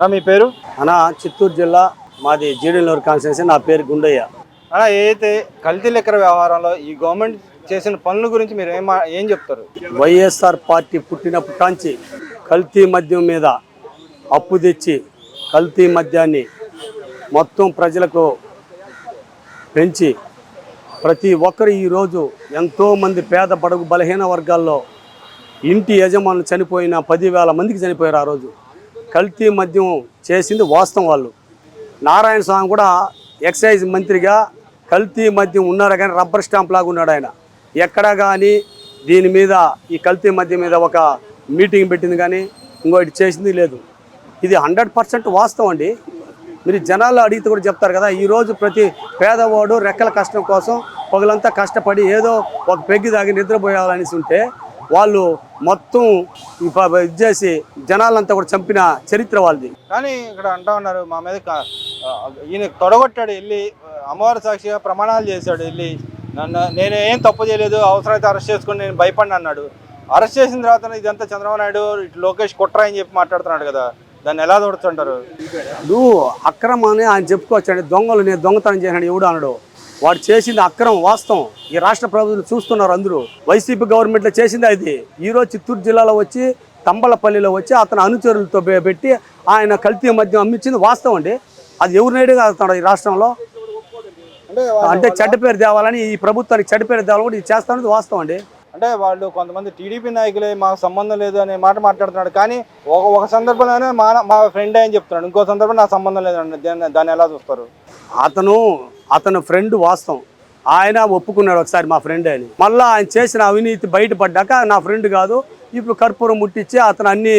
మీ పేరు? అన్న చిత్తూరు జిల్లా మాది జీడీలూరు కాన్స్టిట్యూన్సీ. నా పేరు గుండయ్య. అలా ఏదైతే కల్తీ లెక్కర వ్యవహారంలో ఈ గవర్నమెంట్ చేసిన పనుల గురించి మీరు ఏం ఏం చెప్తారు? వైఎస్ఆర్ పార్టీ పుట్టినప్పటి కాంచి కల్తీ మద్యం మీద అప్పు తెచ్చి కల్తీ మద్యాన్ని మొత్తం ప్రజలకు పెంచి ప్రతి ఒక్కరు ఈరోజు ఎంతోమంది పేద బడుగు బలహీన వర్గాల్లో ఇంటి యజమానులు చనిపోయిన పదివేల మందికి చనిపోయారు ఆ రోజు. కల్తీ మద్యం చేసింది వాస్తవం వాళ్ళు. నారాయణ స్వామి కూడా ఎక్సైజ్ మంత్రిగా కల్తీ మద్యం ఉన్నారు కానీ రబ్బర్ స్టాంప్ లాగా ఉన్నాడు ఆయన. ఎక్కడ కానీ దీని మీద ఈ కల్తీ మద్యం మీద ఒక మీటింగ్ పెట్టింది కానీ ఇంకోటి చేసింది లేదు. ఇది హండ్రెడ్ పర్సెంట్ వాస్తవం అండి. మీరు జనాలు అడిగితే కూడా చెప్తారు కదా ఈరోజు ప్రతి పేదవాడు రెక్కల కష్టం కోసం పగలంతా కష్టపడి ఏదో ఒక పెగ్గి దాగి నిద్రపోయాలనేసి ఉంటే వాళ్ళు మొత్తం ఇది చేసి జనాలంతా కూడా చంపిన చరిత్ర వాళ్ళది. కానీ ఇక్కడ అంటా ఉన్నారు మా మీద ఈయన తొడగొట్టాడు వెళ్ళి అమ్మవారి సాక్షిగా ప్రమాణాలు చేశాడు వెళ్ళి నన్ను నేను ఏం తప్పు చేయలేదు అవసరమైతే అరెస్ట్ చేసుకుని నేను భయపడిన అన్నాడు. అరెస్ట్ చేసిన తర్వాత ఇదంతా చంద్రబాబు నాయుడు ఇటు లోకేష్ కుట్ర అని చెప్పి మాట్లాడుతున్నాడు కదా దాన్ని ఎలా తోడుతుంటారు నువ్వు అక్రమాన్ని ఆయన చెప్పుకోవచ్చండి దొంగలు నేను దొంగతనం చేశాను ఎవడు అనడు. వాడు చేసింది అక్రమం వాస్తవం. ఈ రాష్ట్ర ప్రభుత్వం చూస్తున్నారు అందరూ. వైసీపీ గవర్నమెంట్లో చేసింది అది ఈరోజు చిత్తూరు జిల్లాలో వచ్చి తంబలపల్లిలో వచ్చి అతని అనుచరులతో పెట్టి ఆయన కల్తీ మద్యం అమ్మించింది వాస్తవం అండి. అది ఎవరు నేడు కాదుతున్నాడు ఈ రాష్ట్రంలో. అంటే చెడ్డ పేరు తేవాలని ఈ ప్రభుత్వానికి చెడ్డ పేరు తేవాలని కూడా ఇది చేస్తానది వాస్తవం అండి. అంటే వాళ్ళు కొంతమంది టీడీపీ నాయకులే మాకు సంబంధం లేదు అనే మాట మాట్లాడుతున్నాడు. కానీ ఒక ఒక సందర్భంలోనే మా మా ఫ్రెండే అని చెప్తున్నాడు. ఇంకో సందర్భం నాకు సంబంధం లేదండి దాన్ని ఎలా చూస్తారు? అతను అతను ఫ్రెండ్ వాస్తవం. ఆయన ఒప్పుకున్నాడు ఒకసారి మా ఫ్రెండ్ అని. మళ్ళీ ఆయన చేసిన అవినీతి బయటపడ్డాక నా ఫ్రెండ్ కాదు ఇప్పుడు కర్పూరం ముట్టించి అతను అన్ని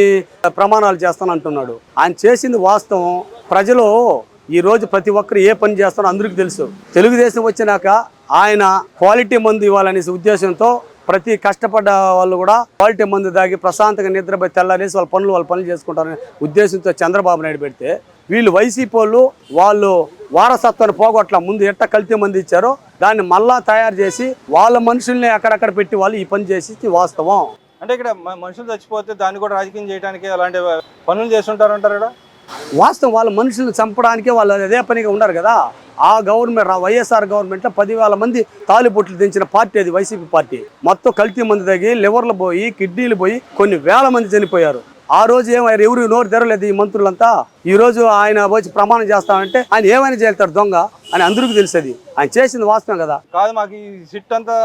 ప్రమాణాలు చేస్తాను అంటున్నాడు. ఆయన చేసింది వాస్తవం. ప్రజలు ఈరోజు ప్రతి ఒక్కరు ఏ పని చేస్తారో అందరికీ తెలుసు. తెలుగుదేశం వచ్చినాక ఆయన క్వాలిటీ మందు ఇవ్వాలనే ఉద్దేశంతో ప్రతి కష్టపడ్డ వాళ్ళు కూడా క్వాలిటీ మందు దాగి ప్రశాంతంగా నిద్రపోయి తెల్లారేసి వాళ్ళ పనులు వాళ్ళ పనులు చేసుకుంటారనే ఉద్దేశంతో చంద్రబాబు నాయుడు పెడితే వీళ్ళు వైసీపీ వాళ్ళు వాళ్ళు వారసత్వాన్ని పోగొట్ల ముందు ఎట్ట కల్తీ మంది ఇచ్చారో దాన్ని మళ్ళా తయారు చేసి వాళ్ళ మనుషుల్ని అక్కడక్కడ పెట్టి వాళ్ళు ఈ పని చేసి వాస్తవం. అంటే ఇక్కడ మనుషులు చచ్చిపోతే దాన్ని కూడా రాజకీయం చేయడానికి అలాంటి పనులు చేస్తుంటారు అంటారు ఇక్కడ? వాస్తవం వాళ్ళ మనుషులను చంపడానికి వాళ్ళు అదే పనిగా ఉన్నారు కదా. ఆ గవర్నమెంట్ వైఎస్ఆర్ గవర్నమెంట్లో పదివేల మంది తాలిబొట్లు దించిన పార్టీ అది వైసీపీ పార్టీ. మొత్తం కల్తీ మంది తగ్గి లివర్లు పోయి కిడ్నీలు పోయి కొన్ని వేల మంది చనిపోయారు. ఆ రోజు ఏమయ్యారు ఎవరు నోరు తెరలేదు ఈ మంత్రులంతా? ఈ రోజు ఆయన వచ్చి ప్రమాణం చేస్తామంటే ఆయన ఏమైనా చేస్తాడు దొంగ అని అందరికీ తెలుసది ఆయన చేసింది వాస్తవం కదా. కాదు మాకు ఈ సిట్ అంతా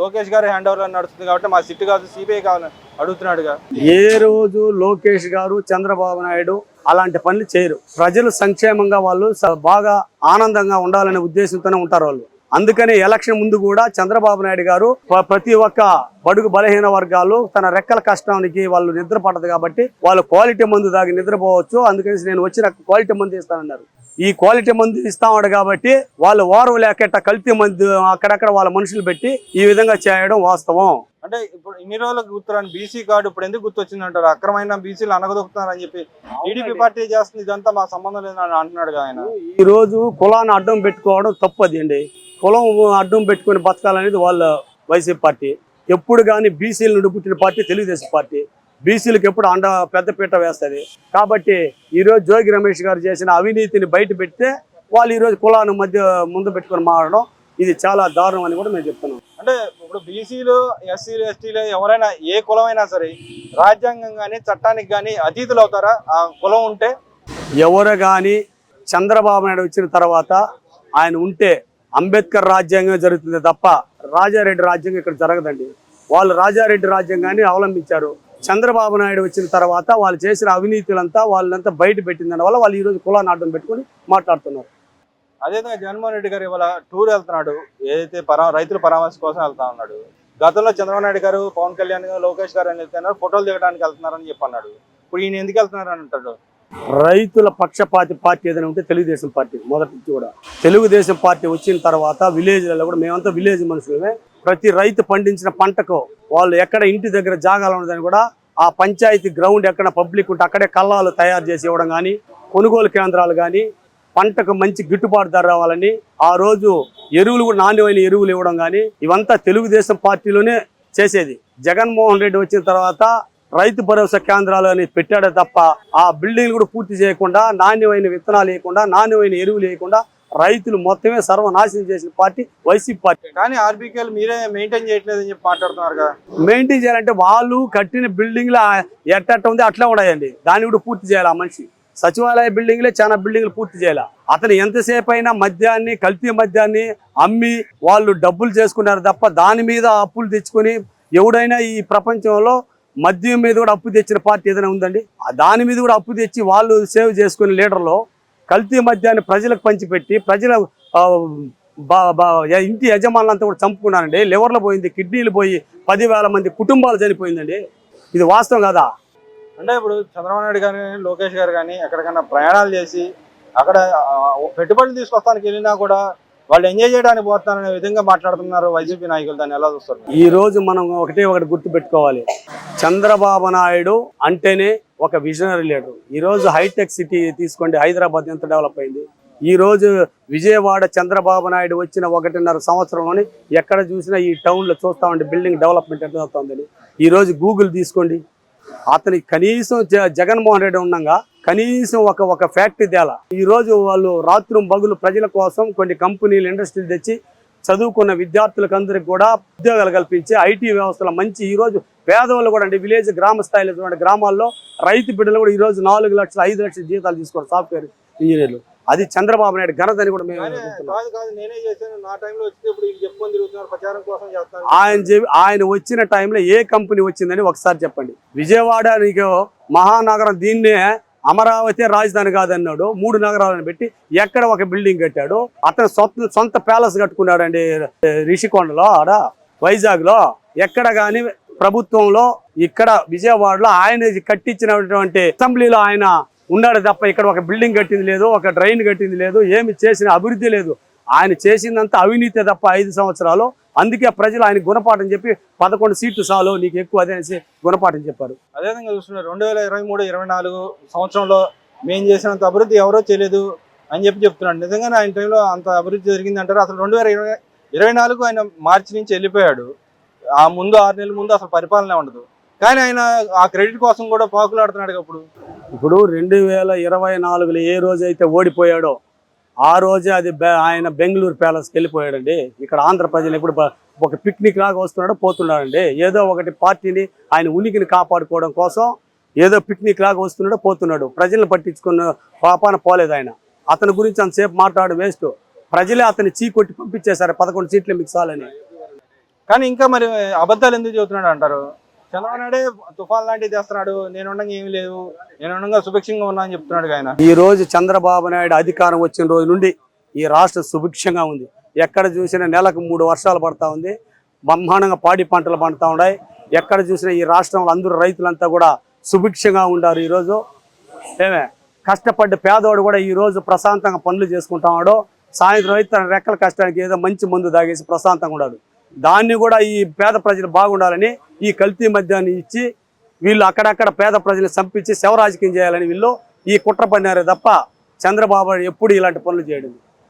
లోకేష్ గారి హ్యాండ్ ఓవర్ నడుస్తుంది కాబట్టి మా సిట్ కాదు సిబిఐ కావాలని అడుగుతున్నాడుగా. ఏ రోజు లోకేష్ గారు చంద్రబాబు నాయుడు అలాంటి పనులు చేయరు. ప్రజలు సంక్షేమంగా వాళ్ళు బాగా ఆనందంగా ఉండాలనే ఉద్దేశంతోనే ఉంటారు వాళ్ళు. అందుకని ఎలక్షన్ ముందు కూడా చంద్రబాబు నాయుడు గారు ప్రతి ఒక్క బడుగు బలహీన వర్గాలు తన రెక్కల కష్టానికి వాళ్ళు నిద్ర పడదు కాబట్టి వాళ్ళు క్వాలిటీ మందు దాగి నిద్రపోవచ్చు. అందుకని నేను వచ్చి నాకు క్వాలిటీ మందు ఇస్తానన్నారు. ఈ క్వాలిటీ మందు ఇస్తామన్నాడు కాబట్టి వాళ్ళు ఓరవ లేకట కల్తీ మందు అక్కడక్కడ వాళ్ళ మనుషులు పెట్టి ఈ విధంగా చేయడం వాస్తవం. అంటే ఇప్పుడు ఇన్ని రోజులకు గుర్తురాని బీసీ కార్డు ఇప్పుడు ఎందుకు గుర్తొచ్చింది అంటారు అక్రమైన బీసీలు అనగదొక్కుతున్నారని చెప్పి టీడీపీ పార్టీ చేస్తుంది ఇదంతా మా సంబంధం లేదని అంటున్నాడు ఆయన. ఈ రోజు కులాన్ని అడ్డం పెట్టుకోవడం తప్పది అండి కులం అడ్డం పెట్టుకొని బతకాలనేది వాళ్ళ వైసీపీ పార్టీ. ఎప్పుడు కానీ బీసీల నుండి పుట్టిన పార్టీ తెలుగుదేశం పార్టీ. బీసీలకు ఎప్పుడు అండ పెద్దపీట వేస్తుంది. కాబట్టి ఈరోజు జోగి రమేష్ గారు చేసిన అవినీతిని బయట పెడితే వాళ్ళు ఈరోజు కులాన్ని మధ్య ముందు పెట్టుకొని మారడం ఇది చాలా దారుణం అని కూడా మేము చెప్తున్నాం. అంటే ఇప్పుడు బీసీలు ఎస్సీలు ఎస్టీలు ఎవరైనా ఏ కులమైనా సరే రాజ్యాంగం కానీ చట్టానికి కానీ అతీతులు అవుతారా? ఆ కులం ఉంటే? ఎవరు కానీ చంద్రబాబు నాయుడు వచ్చిన తర్వాత ఆయన ఉంటే అంబేద్కర్ రాజ్యాంగం జరుగుతుంది తప్ప రాజారెడ్డి రాజ్యాంగం ఇక్కడ జరగదండి. వాళ్ళు రాజారెడ్డి రాజ్యాంగాన్ని అవలంబించారు. చంద్రబాబు నాయుడు వచ్చిన తర్వాత వాళ్ళు చేసిన అవినీతులంతా వాళ్ళంతా బయట పెట్టిందని వల్ల వాళ్ళు ఈరోజు కులాన్ని అడ్డం పెట్టుకొని మాట్లాడుతున్నారు. అదేవిధంగా జగన్మోహన్ రెడ్డి గారు ఇవాళ టూర్ వెళ్తున్నాడు. ఏదైతే పరా రైతుల పరామర్శ కోసం వెళ్తా ఉన్నాడు. గతంలో చంద్రబాబు నాయుడు గారు పవన్ కళ్యాణ్ గారు లోకేష్ గారు అని వెళ్తున్నారు ఫోటోలు దిగడానికి వెళ్తున్నారని చెప్పన్నాడు. ఇప్పుడు ఈయన ఎందుకు వెళ్తున్నారని అంటాడు? రైతుల పక్షపాతి పార్టీ ఏదైనా ఉంటే తెలుగుదేశం పార్టీ మొదటి నుంచి కూడా. తెలుగుదేశం పార్టీ వచ్చిన తర్వాత విలేజ్లలో కూడా మేమంతా విలేజ్ మనుషులమే. ప్రతి రైతు పండించిన పంటకు వాళ్ళు ఎక్కడ ఇంటి దగ్గర జాగాలు ఉన్నదని కూడా ఆ పంచాయతీ గ్రౌండ్ ఎక్కడ పబ్లిక్ ఉంటే అక్కడే కల్లాలు తయారు చేసి ఇవ్వడం కానీ కొనుగోలు కేంద్రాలు కానీ పంటకు మంచి గిట్టుబాటు ధర రావాలని ఆ రోజు ఎరువులు కూడా నాణ్యమైన ఎరువులు ఇవ్వడం కానీ ఇవంతా తెలుగుదేశం పార్టీలోనే చేసేది. జగన్మోహన్ రెడ్డి వచ్చిన తర్వాత రైతు భరోసా కేంద్రాలు అని పెట్టాడే తప్ప ఆ బిల్డింగ్లు కూడా పూర్తి చేయకుండా నాణ్యమైన విత్తనాలు వేయకుండా నాణ్యమైన ఎరువులు వేయకుండా రైతులు మొత్తమే సర్వనాశనం చేసిన పార్టీ వైసీపీ పార్టీ. కానీ ఆర్బీకేలు మీరే మెయింటైన్ చేయట్లేదని చెప్పి మాట్లాడుతున్నారు కదా. మెయింటైన్ చేయాలంటే వాళ్ళు కట్టిన బిల్డింగ్లు ఎట్టట్ట ఉంది అట్లా ఉన్నాయండి దాన్ని కూడా పూర్తి చేయాలి ఆ మనిషి. సచివాలయ బిల్డింగ్లే చాలా బిల్డింగ్లు పూర్తి చేయాలి. అతను ఎంతసేపు అయినా మద్యాన్ని కల్తీ మద్యాన్ని అమ్మి వాళ్ళు డబ్బులు చేసుకున్నారు తప్ప దాని మీద అప్పులు తెచ్చుకొని ఎవడైనా ఈ ప్రపంచంలో మద్యం మీద కూడా అప్పు తెచ్చిన పార్టీ ఏదైనా ఉందండి? ఆ దాని మీద కూడా అప్పు తెచ్చి వాళ్ళు సేవ్ చేసుకునే లీడర్లో కల్తీ మద్యాన్ని ప్రజలకు పంచిపెట్టి ప్రజల బా- బా- ఇంటి యజమానులంతా కూడా చంపుకున్నానండి లివర్లు పోయింది కిడ్నీలు పోయి పదివేల మంది కుటుంబాలు చనిపోయిందండి. ఇది వాస్తవం కదా? అంటే ఇప్పుడు చంద్రబాబు నాయుడు గారు కానీ లోకేష్ గారు కానీ ఎక్కడికైనా ప్రయాణాలు చేసి అక్కడ పెట్టుబడులు తీసుకొస్తానికి వెళ్ళినా కూడా వాళ్ళు ఎంజాయ్ చేయడానికి పోతున్నారనే విధంగా మాట్లాడుతున్నారు వైసీపీ నాయకులు. దాన్ని ఎలా చూస్తారు? ఈ రోజు మనం ఒకటే ఒకటి గుర్తు పెట్టుకోవాలి. చంద్రబాబు నాయుడు అంటేనే ఒక విజనరీ లీడర్ ఈ రోజు హైటెక్ సిటీ తీసుకోండి హైదరాబాద్ ఎంత డెవలప్ అయింది? ఈ రోజు విజయవాడ చంద్రబాబు నాయుడు వచ్చిన ఒకటిన్నర సంవత్సరంలోని ఎక్కడ చూసినా ఈ టౌన్లో చూస్తామండి బిల్డింగ్ డెవలప్మెంట్ ఎంత అవుతుందని ఈ రోజు గూగుల్ తీసుకోండి. అతని కనీసం జ- జగన్మోహన్ రెడ్డి ఉండగా కనీసం ఒక ఒక ఫ్యాక్టరీ తేలా. ఈ రోజు వాళ్ళు రాత్రి బగులు ప్రజల కోసం కొన్ని కంపెనీలు ఇండస్ట్రీలు తెచ్చి చదువుకున్న విద్యార్థులకు అందరికి కూడా ఉద్యోగాలు కల్పించి ఐటీ వ్యవస్థలో మంచి ఈ రోజు పేదవాళ్ళు కూడా అంటే విలేజ్ గ్రామ స్థాయిలో చూడండి గ్రామాల్లో రైతు బిడ్డలు కూడా ఈ రోజు నాలుగు లక్షలు ఐదు లక్షల జీతాలు తీసుకోవడం సాఫ్ట్వేర్ ఇంజనీర్లు. అది చంద్రబాబు నాయుడు ఘనతని కూడా మేము ఆయన ఆయన వచ్చిన టైంలో ఏ కంపెనీ వచ్చిందని ఒకసారి చెప్పండి. విజయవాడ నీకు మహానగరం దీన్నే అమరావతి రాజధాని కాదన్నాడు. మూడు నగరాలను పెట్టి ఎక్కడ ఒక బిల్డింగ్ కట్టాడు. అతను సొంత సొంత ప్యాలెస్ కట్టుకున్నాడండి రిషికొండలో ఆడ వైజాగ్లో ఎక్కడ కానీ ప్రభుత్వంలో ఇక్కడ విజయవాడలో ఆయన కట్టించినటువంటి అసెంబ్లీలో ఆయన ఉన్నాడు తప్ప ఇక్కడ ఒక బిల్డింగ్ కట్టింది లేదు ఒక డ్రైన్ కట్టింది లేదు ఏమి చేసిన అభివృద్ధి లేదు. ఆయన చేసిందంతా అవినీతి తప్ప ఐదు సంవత్సరాలు అందుకే ప్రజలు ఆయన గుణపాఠం చెప్పి పదకొండు సీట్లు చాలు నీకు ఎక్కువ అదే అనేసి గుణపాఠం చెప్పారు. అదేవిధంగా చూస్తున్నారు రెండు వేల ఇరవై మూడు ఇరవై నాలుగు సంవత్సరంలో మేము చేసినంత అభివృద్ధి ఎవరో చేయలేదు అని చెప్పి చెప్తున్నాడు. నిజంగానే ఆయన టైంలో అంత అభివృద్ధి జరిగింది అంటారు. అసలు రెండు వేల ఇరవై ఇరవై నాలుగు ఆయన మార్చి నుంచి వెళ్ళిపోయాడు. ఆ ముందు ఆరు నెలల ముందు అసలు పరిపాలన ఉండదు. కానీ ఆయన ఆ క్రెడిట్ కోసం కూడా పాకులాడుతున్నాడు ఇప్పుడు. ఇప్పుడు రెండు వేల ఇరవై నాలుగులో ఏ రోజైతే ఓడిపోయాడో ఆ రోజే అది బె- ఆయన బెంగళూరు ప్యాలెస్కి వెళ్ళిపోయాడండి ఇక్కడ ఆంధ్ర ప్రజలు ఇప్పుడు ఒక పిక్నిక్ లాగా వస్తున్నాడు పోతున్నాడండి. ఏదో ఒకటి పార్టీని ఆయన ఉనికిని కాపాడుకోవడం కోసం ఏదో పిక్నిక్ లాగా వస్తున్నాడు పోతున్నాడు. ప్రజలను పట్టించుకున్న పాపాన పోలేదు ఆయన. అతని గురించి అంతసేపు మాట్లాడు వేస్ట్. ప్రజలే అతన్ని చీకొట్టి పంపించేశారు. పదకొండు సీట్లు మిక్సాలని కానీ ఇంకా మరి అబద్ధాలు ఎందుకు చెబుతున్నాడు అంటారు? చంద్రబాబు నాయుడే తుఫాన్ లాంటివి చేస్తున్నాడు. నేను ఉండగా ఏమి లేదు. నేను ఉండగా సుభిక్షంగా ఉన్నా అని చెప్తున్నాడు ఆయన. ఈ రోజు చంద్రబాబు నాయుడు అధికారం వచ్చిన రోజు నుండి ఈ రాష్ట్రం సుభిక్షంగా ఉంది. ఎక్కడ చూసినా నెలకు మూడు వర్షాలు పడతా ఉంది. బ్రహ్మాండంగా పాడి పంటలు పండుతా ఉన్నాయి. ఎక్కడ చూసినా ఈ రాష్ట్రంలో అందరూ రైతులంతా కూడా సుభిక్షంగా ఉండారు ఈరోజు ఏమే? కష్టపడ్డ పేదవాడు కూడా ఈ రోజు ప్రశాంతంగా పనులు చేసుకుంటాడు సాయంత్రం అయితే తన రెక్కల కష్టానికి ఏదో మంచి మందు తాగేసి ప్రశాంతంగా ఉన్నాడు. దాన్ని కూడా ఈ పేద ప్రజలు బాగుండాలని ఈ కల్తీ మద్యాన్ని ఇచ్చి వీళ్ళు అక్కడక్కడ పేద ప్రజల్ని చంపించి శవ రాజకీయం చేయాలని వీళ్ళు ఈ కుట్ర పడినారే తప్ప చంద్రబాబు ఎప్పుడు ఇలాంటి పనులు చేయడం.